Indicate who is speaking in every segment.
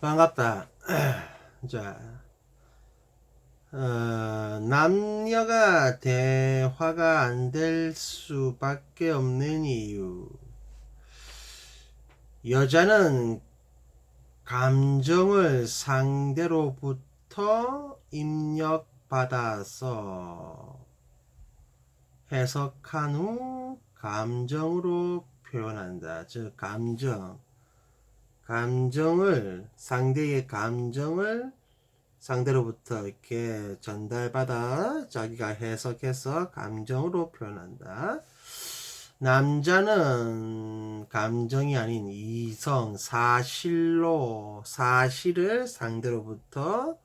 Speaker 1: 반갑다. 자, 어, 남녀가 대화가 안 될 수밖에 없는 이유. 여자는 감정을 상대로부터 입력받아서 해석한 후 감정으로 표현한다. 즉, 감정. 감정을 상대의 감정을 상대로부터 이렇게 전달받아 자기가 해석해서 감정으로 표현한다. 남자는 감정이 아닌 이성, 사실로 사실을 상대로부터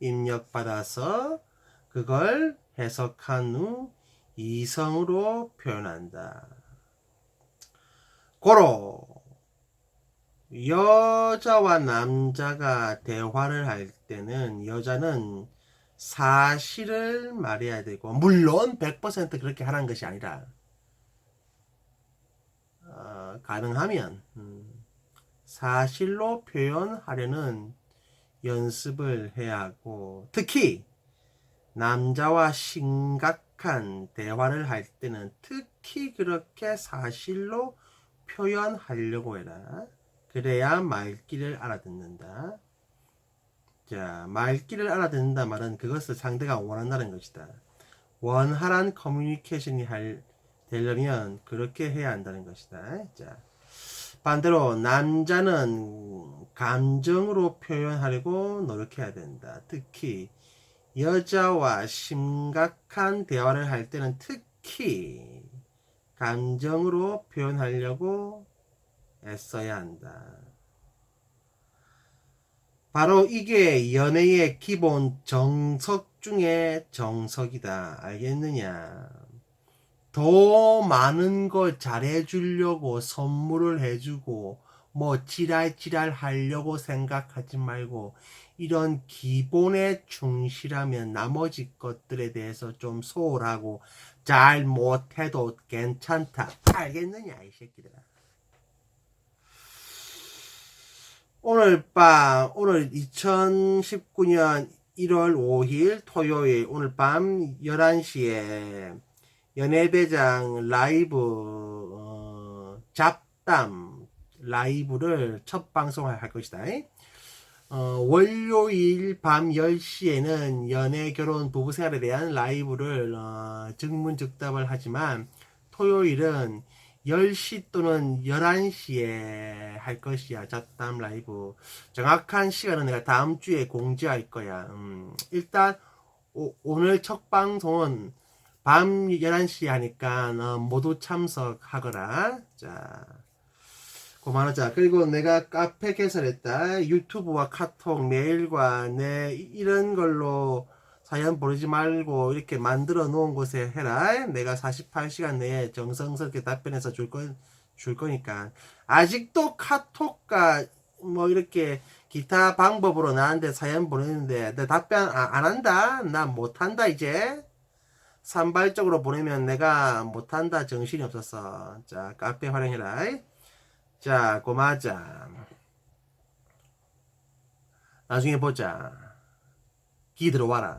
Speaker 1: 입력받아서 그걸 해석한 후 이성으로 표현한다. 고로 여자와 남자가 대화를 할 때는 여자는 사실을 말해야 되고 물론 100% 그렇게 하라는 것이 아니라 어, 가능하면 음, 사실로 표현하려는 연습을 해야 하고 특히 남자와 심각한 대화를 할 때는 특히 그렇게 사실로 표현하려고 해라. 그래야 말귀를 알아듣는다. 자, 말귀를 알아듣는다 말은 그것을 상대가 원한다는 것이다. 원활한 커뮤니케이션이 할, 되려면 그렇게 해야 한다는 것이다. 자, 반대로 남자는 감정으로 표현하려고 노력해야 된다. 특히 여자와 심각한 대화를 할 때는 특히 감정으로 표현하려고 애써야 한다. 바로 이게 연애의 기본 정석 중에 정석이다. 알겠느냐? 더 많은 걸 잘해주려고 선물을 해주고, 뭐, 지랄지랄 하려고 생각하지 말고, 이런 기본에 충실하면 나머지 것들에 대해서 좀 소홀하고, 잘 못해도 괜찮다. 알겠느냐, 이 새끼들아. 오늘 밤, 오늘 2019년 1월 5일 토요일, 오늘 밤 11시에 연예대장 라이브, 어, 잡담 라이브를 첫 방송을 할 것이다. 어, 월요일 밤 10시에는 연애, 결혼, 부부 생활에 대한 라이브를 어, 즉문즉답을 하지만 토요일은 10시 또는 11시에 할 것이야. 잡담 라이브. 정확한 시간은 내가 다음 주에 공지할 거야. 음, 일단 오, 오늘 첫 방송은 밤 11시에 하니까 어, 모두 참석하거라. 자. 고만하자. 그리고 내가 카페 개설했다. 유튜브와 카톡, 메일과 내 이런 걸로 사연 보내지 말고 이렇게 만들어 놓은 곳에 해라. 내가 48시간 내에 정성스럽게 답변해서 줄 거, 줄 거니까. 아직도 카톡과 뭐 이렇게 기타 방법으로 나한테 사연 보내는데 내 답변 아- 안 한다. 나 못한다 이제. 산발적으로 보내면 내가 못한다 정신이 없었어. 자 카페 활용해라. 자 고마자. 나중에 보자. 기 들어와라.